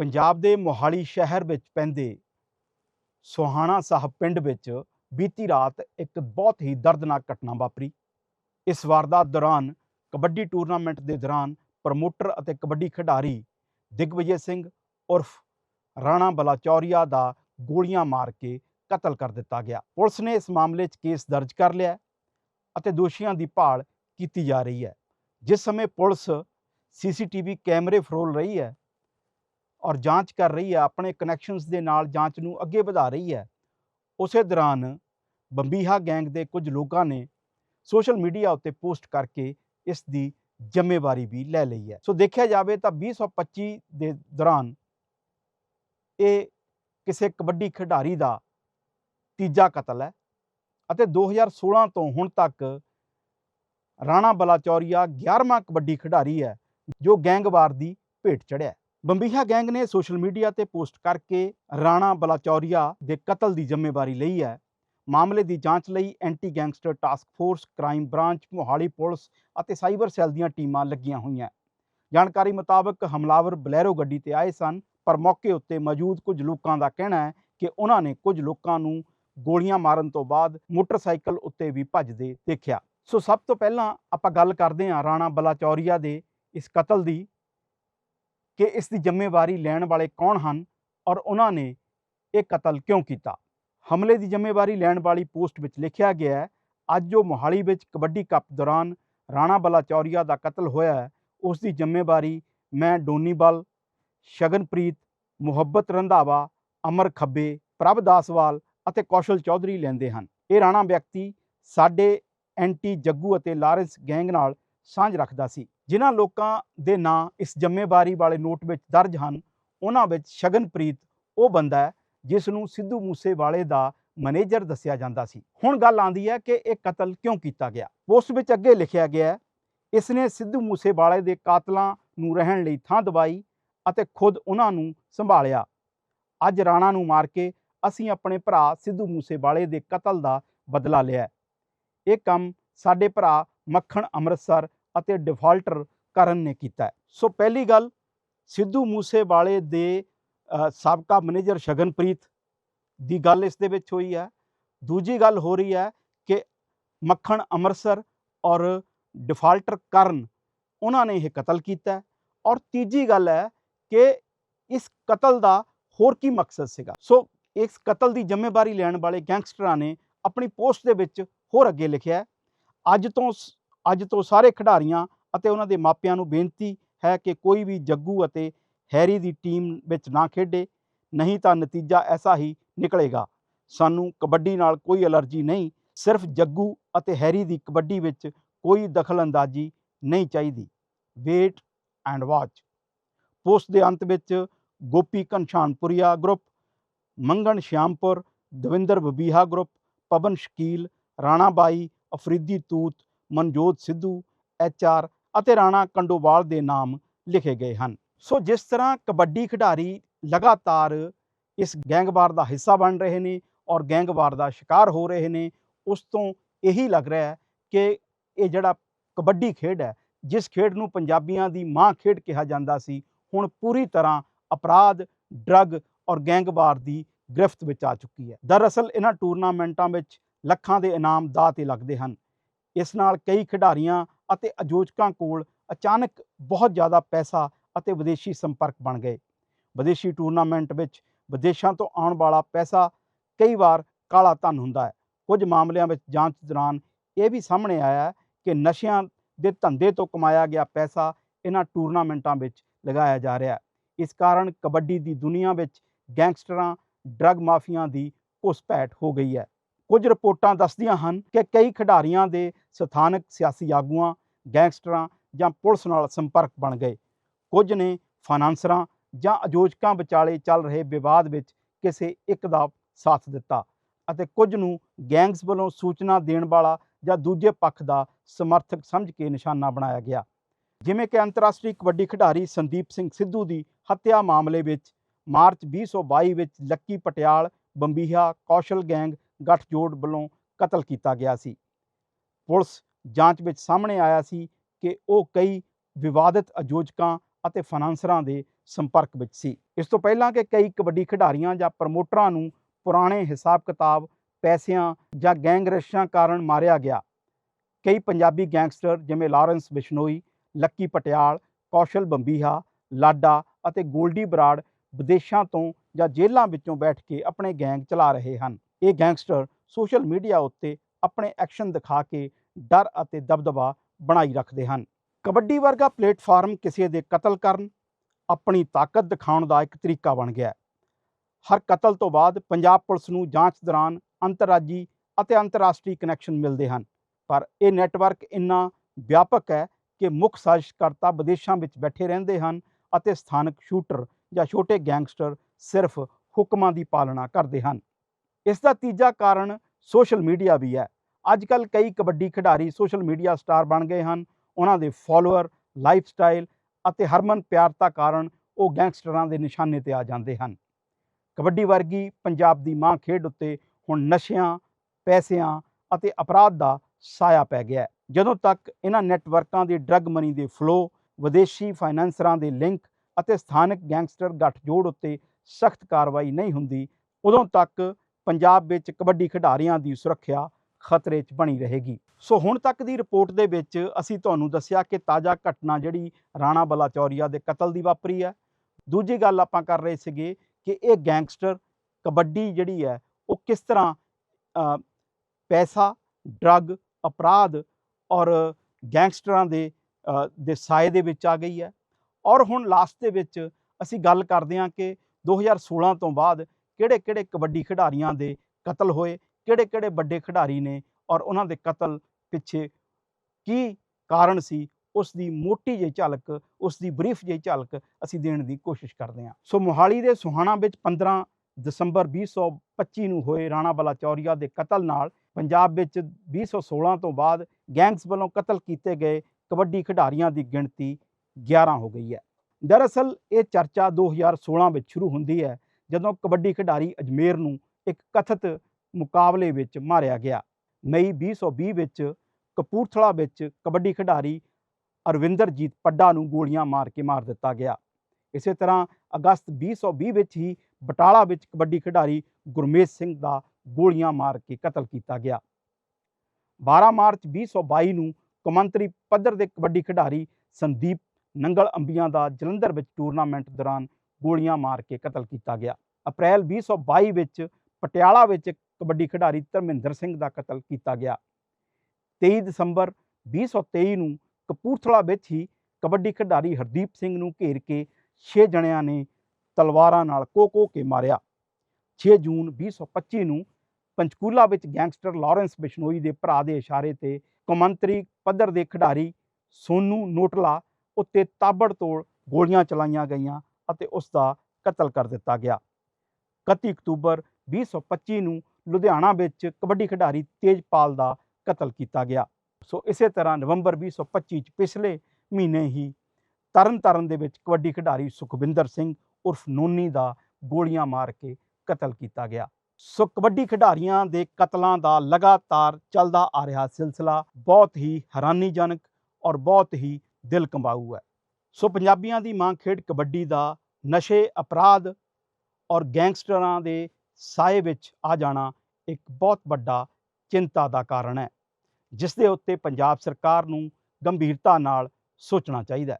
ਪੰਜਾਬ ਦੇ ਮੋਹਾਲੀ ਸ਼ਹਿਰ ਵਿੱਚ ਪੈਂਦੇ ਸੋਹਾਣਾ ਸਾਹਿਬ ਪਿੰਡ ਵਿੱਚ ਬੀਤੀ ਰਾਤ ਇੱਕ ਬਹੁਤ ਹੀ ਦਰਦਨਾਕ ਘਟਨਾ ਵਾਪਰੀ। ਇਸ ਵਾਰਦਾਤ ਦੌਰਾਨ ਕਬੱਡੀ ਟੂਰਨਾਮੈਂਟ ਦੇ ਦੌਰਾਨ ਪ੍ਰਮੋਟਰ ਅਤੇ ਕਬੱਡੀ ਖਿਡਾਰੀ ਦਿਗਵਿਜੇ ਸਿੰਘ ਉਰਫ ਰਾਣਾ ਬਲਾਚੌਰੀਆ ਦਾ ਗੋਲੀਆਂ ਮਾਰ ਕੇ ਕਤਲ ਕਰ ਦਿੱਤਾ ਗਿਆ। ਪੁਲਿਸ ਨੇ ਇਸ ਮਾਮਲੇ 'ਚ ਕੇਸ ਦਰਜ ਕਰ ਲਿਆ ਅਤੇ ਦੋਸ਼ੀਆਂ ਦੀ ਭਾਲ ਕੀਤੀ ਜਾ ਰਹੀ ਹੈ। ਜਿਸ ਸਮੇਂ ਪੁਲਿਸ ਸੀਸੀਟੀਵੀ ਕੈਮਰੇ ਫਰੋਲ ਰਹੀ ਹੈ ਔਰ ਜਾਂਚ ਕਰ ਰਹੀ ਹੈ, ਆਪਣੇ ਕਨੈਕਸ਼ਨਸ ਦੇ ਨਾਲ ਜਾਂਚ ਨੂੰ ਅੱਗੇ ਵਧਾ ਰਹੀ ਹੈ। ਉਸੇ ਦੌਰਾਨ ਬੰਬੀਹਾ ਗੈਂਗ ਦੇ ਕੁਝ ਲੋਕਾਂ ਨੇ ਸੋਸ਼ਲ ਮੀਡੀਆ ਉੱਤੇ ਪੋਸਟ ਕਰਕੇ ਇਸ ਦੀ ਜ਼ਿੰਮੇਵਾਰੀ ਵੀ ਲੈ ਲਈ ਹੈ। ਸੋ ਦੇਖਿਆ ਜਾਵੇ ਤਾਂ 2025 ਦੇ ਦੌਰਾਨ ਇਹ ਕਿਸੇ ਕਬੱਡੀ ਖਿਡਾਰੀ ਦਾ ਤੀਜਾ ਕਤਲ ਹੈ ਅਤੇ 2016 ਤੋਂ ਹੁਣ ਤੱਕ ਰਾਣਾ ਬਲਾਚੌਰੀਆ 11ਵਾਂ ਕਬੱਡੀ ਖਿਡਾਰੀ ਹੈ ਜੋ ਗੈਂਗਵਾਰ ਦੀ ਭੇਟ ਚੜਿਆ ਬੰਬੀਹਾ ਗੈਂਗ ਨੇ ਸੋਸ਼ਲ ਮੀਡੀਆ ਤੇ ਪੋਸਟ ਕਰਕੇ ਰਾਣਾ ਬਲਾਚੌਰੀਆ ਦੇ ਕਤਲ ਦੀ ਜ਼ਿੰਮੇਵਾਰੀ ਲਈ ਹੈ। ਮਾਮਲੇ ਦੀ ਜਾਂਚ ਲਈ anti gangster task force, crime branch, Mohali police ਅਤੇ ਸਾਈਬਰ ਸੈੱਲ ਦੀਆਂ ਟੀਮਾਂ ਲੱਗੀਆਂ ਹੋਈਆਂ। ਜਾਣਕਾਰੀ ਮੁਤਾਬਕ ਹਮਲਾਵਰ ਬਲੈਰੋ ਗੱਡੀ ਤੇ ਆਏ ਸਨ, ਪਰ ਮੌਕੇ ਉੱਤੇ ਮੌਜੂਦ ਕੁਝ ਲੋਕਾਂ ਦਾ ਕਹਿਣਾ ਹੈ ਕਿ ਉਹਨਾਂ ਨੇ ਕੁਝ ਲੋਕਾਂ ਨੂੰ ਗੋਲੀਆਂ ਮਾਰਨ ਤੋਂ ਬਾਅਦ ਮੋਟਰਸਾਈਕਲ ਉੱਤੇ ਵੀ ਭੱਜਦੇ ਦੇਖਿਆ। ਸੋ ਸਭ ਤੋਂ ਪਹਿਲਾਂ ਆਪਾਂ ਗੱਲ ਕਰਦੇ ਹਾਂ ਰਾਣਾ ਬਲਾਚੌਰੀਆ ਦੇ ਇਸ ਕਤਲ ਦੀ ਕਿ ਇਸ ਦੀ ਜ਼ਿੰਮੇਵਾਰੀ ਲੈਣ ਵਾਲੇ ਕੌਣ ਹਨ ਔਰ ਉਹਨਾਂ ਨੇ ਇਹ ਕਤਲ ਕਿਉਂ ਕੀਤਾ? ਹਮਲੇ ਦੀ ਜ਼ਿੰਮੇਵਾਰੀ ਲੈਣ ਵਾਲੀ ਪੋਸਟ ਵਿੱਚ ਲਿਖਿਆ ਗਿਆ ਹੈ, ਅੱਜ ਜੋ ਮੋਹਾਲੀ ਵਿੱਚ ਕਬੱਡੀ ਕੱਪ ਦੌਰਾਨ ਰਾਣਾ ਬਲਾਚੌਰੀਆ ਦਾ ਕਤਲ ਹੋਇਆ ਹੈ। ਉਸ ਦੀ ਜ਼ਿੰਮੇਵਾਰੀ ਮੈਂ ਡੋਨੀਬਲ, ਸ਼ਗਨਪ੍ਰੀਤ, ਮੁਹੱਬਤ ਰੰਧਾਵਾ, ਅਮਰ ਖੱਬੇ, ਪ੍ਰਭ ਦਾਸਵਾਲ ਅਤੇ ਕੌਸ਼ਲ ਚੌਧਰੀ ਲੈਂਦੇ ਹਨ। ਇਹ ਰਾਣਾ ਵਿਅਕਤੀ ਸਾਡੇ ਐਂਟੀ ਜੱਗੂ ਅਤੇ ਲਾਰੈਂਸ ਗੈਂਗ ਨਾਲ ਸਾਂਝ ਰੱਖਦਾ ਸੀ। ਜਿਨ੍ਹਾਂ ਲੋਕਾਂ ਦੇ ਨਾਂ ਇਸ ਜ਼ਿੰਮੇਵਾਰੀ ਵਾਲੇ ਨੋਟ ਵਿੱਚ ਦਰਜ ਹਨ, ਉਹਨਾਂ ਵਿੱਚ ਸ਼ਗਨਪ੍ਰੀਤ ਉਹ ਬੰਦਾ ਹੈ ਜਿਸ ਨੂੰ ਸਿੱਧੂ ਮੂਸੇਵਾਲੇ ਦਾ ਮੈਨੇਜਰ ਦੱਸਿਆ ਜਾਂਦਾ ਸੀ। ਹੁਣ ਗੱਲ ਆਂਦੀ ਹੈ ਕਿ ਇਹ ਕਤਲ ਕਿਉਂ ਕੀਤਾ ਗਿਆ? ਉਸ ਵਿੱਚ ਅੱਗੇ ਲਿਖਿਆ ਗਿਆ ਹੈ ਇਸ ਨੇ ਸਿੱਧੂ ਮੂਸੇਵਾਲੇ ਦੇ ਕਾਤਲਾਂ ਨੂੰ ਰਹਿਣ ਲਈ ਥਾਂ ਦਵਾਈ ਅਤੇ ਖੁਦ ਉਹਨਾਂ ਨੂੰ ਸੰਭਾਲਿਆ। ਅੱਜ ਰਾਣਾ ਨੂੰ ਮਾਰ ਕੇ ਅਸੀਂ ਆਪਣੇ ਭਰਾ ਸਿੱਧੂ ਮੂਸੇਵਾਲੇ ਦੇ ਕਤਲ ਦਾ ਬਦਲਾ ਲਿਆ ਇਹ ਕੰਮ ਸਾਡੇ ਭਰਾ ਮੱਖਣ ਅੰਮ੍ਰਿਤਸਰ ਅਤੇ ਡਿਫਾਲਟਰ ਕਰਨ ਨੇ ਕੀਤਾ ਸੋ ਪਹਿਲੀ ਗੱਲ, ਸਿੱਧੂ ਮੂਸੇਵਾਲੇ ਦੇ ਸਾਬਕਾ ਮੈਨੇਜਰ ਸ਼ਗਨਪ੍ਰੀਤ ਦੀ ਗੱਲ ਇਸ ਦੇ ਵਿੱਚ ਹੋਈ ਹੈ। ਦੂਜੀ ਗੱਲ ਹੋ ਰਹੀ ਹੈ ਕਿ ਮੱਖਣ ਅੰਮ੍ਰਿਤਸਰ ਔਰ ਡਿਫਾਲਟਰ ਕਰਨ, ਉਹਨਾਂ ਨੇ ਇਹ ਕਤਲ ਕੀਤਾ ਔਰ ਤੀਜੀ ਗੱਲ ਹੈ ਕਿ ਇਸ ਕਤਲ ਦਾ ਹੋਰ ਕੀ ਮਕਸਦ ਸੀਗਾ। ਸੋ ਇਸ ਕਤਲ ਦੀ ਜ਼ਿੰਮੇਵਾਰੀ ਲੈਣ ਵਾਲੇ ਗੈਂਗਸਟਰਾਂ ਨੇ ਆਪਣੀ ਪੋਸਟ ਦੇ ਵਿੱਚ ਹੋਰ ਅੱਗੇ ਲਿਖਿਆ ਅੱਜ ਤੋਂ ਸ- ਅੱਜ ਤੋਂ ਸਾਰੇ ਖਿਡਾਰੀਆਂ ਅਤੇ ਉਹਨਾਂ ਦੇ ਮਾਪਿਆਂ ਨੂੰ ਬੇਨਤੀ ਹੈ ਕਿ ਕੋਈ ਵੀ ਜੱਗੂ ਅਤੇ ਹੈਰੀ ਦੀ ਟੀਮ ਵਿੱਚ ਨਾ ਖੇਡੇ, ਨਹੀਂ ਤਾਂ ਨਤੀਜਾ ਐਸਾ ਹੀ ਨਿਕਲੇਗਾ। ਸਾਨੂੰ ਕਬੱਡੀ ਨਾਲ ਕੋਈ ਅਲਰਜੀ ਨਹੀਂ, ਸਿਰਫ ਜੱਗੂ ਅਤੇ ਹੈਰੀ ਦੀ ਕਬੱਡੀ ਵਿੱਚ ਕੋਈ ਦਖਲਅੰਦਾਜ਼ੀ ਨਹੀਂ ਚਾਹੀਦੀ। Wait and watch. ਪੋਸਟ ਦੇ ਅੰਤ ਵਿੱਚ ਗੋਪੀ ਘਨਸ਼ਾਨਪੁਰੀਆ ਗਰੁੱਪ, ਮੰਗਣ ਸ਼ਿਆਮਪੁਰ, ਦਵਿੰਦਰ ਬਬੀਹਾ ਗਰੁੱਪ, ਪਵਨ ਸ਼ਕੀਲ, ਰਾਣਾ ਬਾਈ, ਅਫਰੀਦੀ ਤੂਤ ਮਨਜੋਤ ਸਿੱਧੂ, ਐਚ ਆਰ ਅਤੇ ਰਾਣਾ ਕੰਡੋਵਾਲ ਦੇ ਨਾਮ ਲਿਖੇ ਗਏ ਹਨ। ਸੋ ਜਿਸ ਤਰ੍ਹਾਂ ਕਬੱਡੀ ਖਿਡਾਰੀ ਲਗਾਤਾਰ ਇਸ ਗੈਂਗਵਾਰ ਦਾ ਹਿੱਸਾ ਬਣ ਰਹੇ ਨੇ ਔਰ ਗੈਂਗਵਾਰ ਦਾ ਸ਼ਿਕਾਰ ਹੋ ਰਹੇ ਨੇ, ਉਸ ਤੋਂ ਇਹੀ ਲੱਗ ਰਿਹਾ ਹੈ ਕਿ ਇਹ ਜਿਹੜਾ ਕਬੱਡੀ ਖੇਡ ਹੈ, ਜਿਸ ਖੇਡ ਨੂੰ ਪੰਜਾਬੀਆਂ ਦੀ ਮਾਂ ਖੇਡ ਕਿਹਾ ਜਾਂਦਾ ਸੀ, ਹੁਣ ਪੂਰੀ ਤਰ੍ਹਾਂ ਅਪਰਾਧ, ਡਰੱਗ ਔਰ ਗੈਂਗਵਾਰ ਦੀ ਗ੍ਰਿਫਤ ਵਿੱਚ ਆ ਚੁੱਕੀ ਹੈ। ਦਰਅਸਲ ਇਹਨਾਂ ਟੂਰਨਾਮੈਂਟਾਂ ਵਿੱਚ ਲੱਖਾਂ ਦੇ ਇਨਾਮ ਦਾਅ ਤੇ ਲੱਗਦੇ ਹਨ। ਇਸ ਨਾਲ ਕਈ ਖਿਡਾਰੀਆਂ ਅਤੇ ਆਯੋਜਕਾਂ ਕੋਲ ਅਚਾਨਕ ਬਹੁਤ ਜ਼ਿਆਦਾ ਪੈਸਾ ਅਤੇ ਵਿਦੇਸ਼ੀ ਸੰਪਰਕ ਬਣ ਗਏ। ਵਿਦੇਸ਼ੀ ਟੂਰਨਾਮੈਂਟ ਵਿੱਚ ਵਿਦੇਸ਼ਾਂ ਤੋਂ ਆਉਣ ਵਾਲਾ ਪੈਸਾ ਕਈ ਵਾਰ ਕਾਲਾ ਧਨ ਹੁੰਦਾ ਹੈ। ਕੁਝ ਮਾਮਲਿਆਂ ਵਿੱਚ ਜਾਂਚ ਦੌਰਾਨ ਇਹ ਵੀ ਸਾਹਮਣੇ ਆਇਆ ਕਿ ਨਸ਼ਿਆਂ ਦੇ ਧੰਦੇ ਤੋਂ ਕਮਾਇਆ ਗਿਆ ਪੈਸਾ ਇਹਨਾਂ ਟੂਰਨਾਮੈਂਟਾਂ ਵਿੱਚ ਲਗਾਇਆ ਜਾ ਰਿਹਾ ਹੈ। ਇਸ ਕਾਰਨ ਕਬੱਡੀ ਦੀ ਦੁਨੀਆ ਵਿੱਚ ਗੈਂਗਸਟਰਾਂ, ਡਰੱਗ ਮਾਫੀਆਂ ਦੀ ਘੁਸਪੈਠ ਹੋ ਗਈ ਹੈ। ਕੁਝ ਰਿਪੋਰਟਾਂ ਦੱਸਦੀਆਂ ਹਨ ਕਿ ਕਈ ਖਿਡਾਰੀਆਂ ਦੇ ਸਥਾਨਕ ਸਿਆਸੀ ਆਗੂਆਂ, ਗੈਂਗਸਟਰਾਂ ਜਾਂ ਪੁਲਿਸ ਨਾਲ ਸੰਪਰਕ ਬਣ ਗਏ। ਕੁਝ ਨੇ ਫਾਈਨਾਂਸਰਾਂ ਜਾਂ ਆਯੋਜਕਾਂ ਵਿਚਾਲੇ ਚੱਲ ਰਹੇ ਵਿਵਾਦ ਵਿੱਚ ਕਿਸੇ ਇੱਕ ਦਾ ਸਾਥ ਦਿੱਤਾ ਅਤੇ ਕੁਝ ਨੂੰ ਗੈਂਗਸ ਵੱਲੋਂ ਸੂਚਨਾ ਦੇਣ ਵਾਲਾ ਜਾਂ ਦੂਜੇ ਪੱਖ ਦਾ ਸਮਰਥਕ ਸਮਝ ਕੇ ਨਿਸ਼ਾਨਾ ਬਣਾਇਆ ਗਿਆ। ਜਿਵੇਂ ਕਿ ਅੰਤਰਰਾਸ਼ਟਰੀ ਕਬੱਡੀ ਖਿਡਾਰੀ ਸੰਦੀਪ ਸਿੰਘ ਸਿੱਧੂ ਦੀ ਹੱਤਿਆ ਮਾਮਲੇ ਵਿੱਚ ਮਾਰਚ 2022 ਵਿੱਚ ਲੱਕੀ ਪਟਿਆਲ, ਬੰਬੀਹਾ, ਕੌਸ਼ਲ ਗੈਂਗ ਗੱਠਜੋੜ ਵੱਲੋਂ ਕਤਲ ਕੀਤਾ ਗਿਆ ਸੀ। ਪੁਲਿਸ ਜਾਂਚ ਵਿੱਚ ਸਾਹਮਣੇ ਆਇਆ ਸੀ ਕਿ ਉਹ ਕਈ ਵਿਵਾਦਿਤ ਆਯੋਜਕਾਂ ਅਤੇ ਫਾਈਨਾਂਸਰਾਂ ਦੇ ਸੰਪਰਕ ਵਿੱਚ ਸੀ। ਇਸ ਤੋਂ ਪਹਿਲਾਂ ਕਿ ਕਈ ਕਬੱਡੀ ਖਿਡਾਰੀਆਂ ਜਾਂ ਪ੍ਰਮੋਟਰਾਂ ਨੂੰ ਪੁਰਾਣੇ ਹਿਸਾਬ ਕਿਤਾਬ ਪੈਸਿਆਂ ਜਾਂ ਗੈਂਗ ਰਸ਼ਾਂ ਕਾਰਨ ਮਾਰਿਆ ਗਿਆ। ਕਈ ਪੰਜਾਬੀ ਗੈਂਗਸਟਰ ਜਿਵੇਂ ਲਾਰੈਂਸ ਬਿਸ਼ਨੋਈ, ਲੱਕੀ ਪਟਿਆਲ, ਕੌਸ਼ਲ ਬੰਬੀਹਾ, ਲਾਡਾ ਅਤੇ ਗੋਲਡੀ ਬਰਾੜ ਵਿਦੇਸ਼ਾਂ ਤੋਂ ਜਾਂ ਜੇਲ੍ਹਾਂ ਵਿੱਚੋਂ ਬੈਠ ਕੇ ਆਪਣੇ ਗੈਂਗ ਚਲਾ ਰਹੇ ਹਨ। ਇਹ ਗੈਂਗਸਟਰ ਸੋਸ਼ਲ ਮੀਡੀਆ ਉੱਤੇ ਆਪਣੇ ਐਕਸ਼ਨ ਦਿਖਾ ਕੇ ਡਰ ਅਤੇ ਦਬਦਬਾ ਬਣਾਈ ਰੱਖਦੇ ਹਨ। ਕਬੱਡੀ ਵਰਗਾ ਪਲੇਟਫਾਰਮ ਕਿਸੇ ਦੇ ਕਤਲ ਕਰਨ, ਆਪਣੀ ਤਾਕਤ ਦਿਖਾਉਣ ਦਾ ਇੱਕ ਤਰੀਕਾ ਬਣ ਗਿਆ ਹਰ ਕਤਲ ਤੋਂ ਬਾਅਦ ਪੰਜਾਬ ਪੁਲਿਸ ਨੂੰ ਜਾਂਚ ਦੌਰਾਨ ਅੰਤਰਰਾਜੀ ਅਤੇ ਅੰਤਰਰਾਸ਼ਟਰੀ ਕਨੈਕਸ਼ਨ ਮਿਲਦੇ ਹਨ, ਪਰ ਇਹ ਨੈਟਵਰਕ ਇੰਨਾ ਵਿਆਪਕ ਹੈ ਕਿ ਮੁੱਖ ਸਾਜ਼ਿਸ਼ਕਰਤਾ ਵਿਦੇਸ਼ਾਂ ਵਿੱਚ ਬੈਠੇ ਰਹਿੰਦੇ ਹਨ ਅਤੇ ਸਥਾਨਕ ਸ਼ੂਟਰ ਜਾਂ ਛੋਟੇ ਗੈਂਗਸਟਰ ਸਿਰਫ ਹੁਕਮਾਂ ਦੀ ਪਾਲਣਾ ਕਰਦੇ ਹਨ। ਇਸ ਦਾ ਤੀਜਾ ਕਾਰਨ ਸੋਸ਼ਲ ਮੀਡੀਆ ਵੀ ਹੈ। ਅੱਜ ਕੱਲ ਕਈ ਕਬੱਡੀ ਖਿਡਾਰੀ ਸੋਸ਼ਲ ਮੀਡੀਆ ਸਟਾਰ ਬਣ ਗਏ ਹਨ। ਉਹਨਾਂ ਦੇ ਫਾਲੋਅਰ, ਲਾਈਫਸਟਾਈਲ ਅਤੇ ਹਰਮਨ ਪਿਆਰਤਾ ਕਾਰਨ ਉਹ ਗੈਂਗਸਟਰਾਂ ਦੇ ਨਿਸ਼ਾਨੇ ਤੇ ਆ ਜਾਂਦੇ ਹਨ। ਕਬੱਡੀ ਵਰਗੀ ਪੰਜਾਬ ਦੀ ਮਾਂ ਖੇਡ ਉੱਤੇ ਹੁਣ ਨਸ਼ਿਆਂ, ਪੈਸਿਆਂ ਅਤੇ ਅਪਰਾਧ ਦਾ ਸਾਇਆ ਪੈ ਗਿਆ ਜਦੋਂ ਤੱਕ ਇਹਨਾਂ ਨੈਟਵਰਕਾਂ ਦੇ ਡਰੱਗ ਮਨੀ ਦੇ ਫਲੋ ਵਿਦੇਸ਼ੀ ਫਾਈਨੈਂਸਰਾਂ ਦੇ ਲਿੰਕ ਅਤੇ ਸਥਾਨਕ ਗੈਂਗਸਟਰ ਗੱਠਜੋੜ ਉੱਤੇ ਸਖਤ ਕਾਰਵਾਈ ਨਹੀਂ ਹੁੰਦੀ, ਉਦੋਂ ਤੱਕ ਪੰਜਾਬ ਵਿੱਚ ਕਬੱਡੀ ਖਿਡਾਰੀਆਂ ਦੀ ਸੁਰੱਖਿਆ ਖਤਰੇ 'ਚ ਬਣੀ ਰਹੇਗੀ। ਸੋ ਹੁਣ ਤੱਕ ਦੀ ਰਿਪੋਰਟ ਦੇ ਵਿੱਚ ਅਸੀਂ ਤੁਹਾਨੂੰ ਦੱਸਿਆ ਕਿ ਤਾਜ਼ਾ ਘਟਨਾ ਜਿਹੜੀ ਰਾਣਾ ਬਲਾਚੌਰੀਆ ਦੇ ਕਤਲ ਦੀ ਵਾਪਰੀ ਹੈ। ਦੂਜੀ ਗੱਲ ਆਪਾਂ ਕਰ ਰਹੇ ਸੀਗੇ ਕਿ ਇਹ ਗੈਂਗਸਟਰ ਕਬੱਡੀ ਜਿਹੜੀ ਹੈ ਉਹ ਕਿਸ ਤਰ੍ਹਾਂ ਪੈਸਾ, ਡਰੱਗ, ਅਪਰਾਧ ਔਰ ਗੈਂਗਸਟਰਾਂ ਦੇ ਦੇ ਸਾਏ ਦੇ ਵਿੱਚ ਆ ਗਈ ਹੈ। ਔਰ ਹੁਣ ਲਾਸਟ ਦੇ ਵਿੱਚ ਅਸੀਂ ਗੱਲ ਕਰਦੇ ਹਾਂ ਕਿ 2016 ਤੋਂ ਬਾਅਦ ਕਿਹੜੇ-ਕਿਹੜੇ ਕਬੱਡੀ ਖਿਡਾਰੀਆਂ ਦੇ ਕਤਲ ਹੋਏ ਕਿਹੜੇ-ਕਿਹੜੇ ਵੱਡੇ ਖਿਡਾਰੀ ਨੇ ਔਰ ਉਹਨਾਂ ਦੇ ਕਤਲ ਪਿੱਛੇ ਕੀ ਕਾਰਨ ਸੀ? ਉਸ ਦੀ ਮੋਟੀ ਜਿਹੀ ਝਲਕ ਉਸ ਦੀ ਬਰੀਫ ਜਿਹੀ ਝਲਕ ਅਸੀਂ ਦੇਣ ਦੀ ਕੋਸ਼ਿਸ਼ ਕਰਦੇ ਹਾਂ। ਸੋ ਮੋਹਾਲੀ ਦੇ ਸੁਹਾਣਾ ਵਿੱਚ 15 ਦਸੰਬਰ 2025 ਨੂੰ ਹੋਏ ਰਾਣਾ ਬਲਾ ਚੌਰੀਆ ਦੇ ਕਤਲ ਨਾਲ ਪੰਜਾਬ ਵਿੱਚ 2016 ਤੋਂ ਬਾਅਦ ਗੈਂਗਸ ਵੱਲੋਂ ਕਤਲ ਕੀਤੇ ਗਏ ਕਬੱਡੀ ਖਿਡਾਰੀਆਂ ਦੀ ਗਿਣਤੀ 11 ਹੋ ਗਈ ਹੈ। ਦਰਅਸਲ ਇਹ ਚਰਚਾ 2016 ਵਿੱਚ ਸ਼ੁਰੂ ਹੁੰਦੀ ਹੈ ਜਦੋਂ ਕਬੱਡੀ ਖਿਡਾਰੀ ਅਜਮੇਰ ਨੂੰ ਇੱਕ ਕਥਿਤ ਮੁਕਾਬਲੇ ਵਿੱਚ ਮਾਰਿਆ ਗਿਆ। ਮਈ 2020 ਵਿੱਚ ਕਪੂਰਥਲਾ ਵਿੱਚ ਕਬੱਡੀ ਖਿਡਾਰੀ ਅਰਵਿੰਦਰਜੀਤ ਪੱਡਾ ਨੂੰ ਗੋਲੀਆਂ ਮਾਰ ਕੇ ਮਾਰ ਦਿੱਤਾ ਗਿਆ। ਇਸੇ ਤਰ੍ਹਾਂ ਅਗਸਤ 2020 ਵਿੱਚ ਹੀ ਬਟਾਲਾ ਵਿੱਚ ਕਬੱਡੀ ਖਿਡਾਰੀ ਗੁਰਮੇਜ ਸਿੰਘ ਦਾ ਗੋਲੀਆਂ ਮਾਰ ਕੇ ਕਤਲ ਕੀਤਾ ਗਿਆ। 12 ਮਾਰਚ 2022 ਨੂੰ ਕੌਮਾਂਤਰੀ ਪੱਧਰ ਦੇ ਕਬੱਡੀ ਖਿਡਾਰੀ ਸੰਦੀਪ ਨੰਗਲ ਅੰਬੀਆਂ ਦਾ ਜਲੰਧਰ ਵਿੱਚ ਟੂਰਨਾਮੈਂਟ ਦੌਰਾਨ ਗੋਲੀਆਂ ਮਾਰ ਕੇ ਕਤਲ ਕੀਤਾ ਗਿਆ। ਅਪ੍ਰੈਲ 2022 ਵਿੱਚ ਪਟਿਆਲਾ ਵਿੱਚ ਕਬੱਡੀ ਖਿਡਾਰੀ ਧਰਮਿੰਦਰ ਸਿੰਘ ਦਾ ਕਤਲ ਕੀਤਾ ਗਿਆ। 23 ਦਸੰਬਰ 2023 ਨੂੰ ਕਪੂਰਥਲਾ ਵਿੱਚ ਹੀ ਕਬੱਡੀ ਖਿਡਾਰੀ ਹਰਦੀਪ ਸਿੰਘ ਨੂੰ ਘੇਰ ਕੇ 6 ਜਣਿਆਂ ਨੇ ਤਲਵਾਰਾਂ ਨਾਲ ਕੋ ਕੇ ਮਾਰਿਆ। 6 ਜੂਨ 2025 ਨੂੰ ਪੰਚਕੂਲਾ ਵਿੱਚ ਗੈਂਗਸਟਰ ਲਾਰੈਂਸ ਬਿਸ਼ਨੋਈ ਦੇ ਭਰਾ ਦੇ ਇਸ਼ਾਰੇ ਤੇ ਕੌਮਾਂਤਰੀ ਪੱਧਰ ਦੇ ਖਿਡਾਰੀ ਸੋਨੂ ਨੋਟਲਾ ਉੱਤੇ ਤਾਬੜਤੋੜ ਗੋਲੀਆਂ ਚਲਾਈਆਂ ਗਈਆਂ। ਅਤੇ ਉਸ ਦਾ ਕਤਲ ਕਰ ਦਿੱਤਾ ਗਿਆ। 31 ਅਕਤੂਬਰ 2025 ਨੂੰ ਲੁਧਿਆਣਾ ਵਿੱਚ ਕਬੱਡੀ ਖਿਡਾਰੀ ਤੇਜਪਾਲ ਦਾ ਕਤਲ ਕੀਤਾ ਗਿਆ। ਸੋ ਇਸੇ ਤਰ੍ਹਾਂ ਨਵੰਬਰ 2025 ਚ ਪਿਛਲੇ ਮਹੀਨੇ ਹੀ ਤਰਨਤਾਰਨ ਦੇ ਵਿੱਚ ਕਬੱਡੀ ਖਿਡਾਰੀ ਸੁਖਵਿੰਦਰ ਸਿੰਘ ਉਰਫ ਨੋਨੀ ਦਾ ਗੋਲੀਆਂ ਮਾਰ ਕੇ ਕਤਲ ਕੀਤਾ ਗਿਆ। ਸੋ ਕਬੱਡੀ ਖਿਡਾਰੀਆਂ ਦੇ ਕਤਲਾਂ ਦਾ ਲਗਾਤਾਰ ਚੱਲਦਾ ਆ ਰਿਹਾ ਸਿਲਸਿਲਾ ਬਹੁਤ ਹੀ ਹੈਰਾਨੀਜਨਕ ਔਰ ਬਹੁਤ ਹੀ ਦਿਲ ਕੰਬਾਊ ਹੈ। ਸੋ ਪੰਜਾਬੀਆਂ ਦੀ ਮਾਂ ਖੇਡ ਕਬੱਡੀ ਦਾ ਨਸ਼ੇ, ਅਪਰਾਧ ਔਰ ਗੈਂਗਸਟਰਾਂ ਦੇ ਸਾਏ ਵਿੱਚ ਆ ਜਾਣਾ ਇੱਕ ਬਹੁਤ ਵੱਡਾ ਚਿੰਤਾ ਦਾ ਕਾਰਨ ਹੈ ਜਿਸ ਦੇ ਉੱਤੇ ਪੰਜਾਬ ਸਰਕਾਰ ਨੂੰ ਗੰਭੀਰਤਾ ਨਾਲ ਸੋਚਣਾ ਚਾਹੀਦਾ ਹੈ।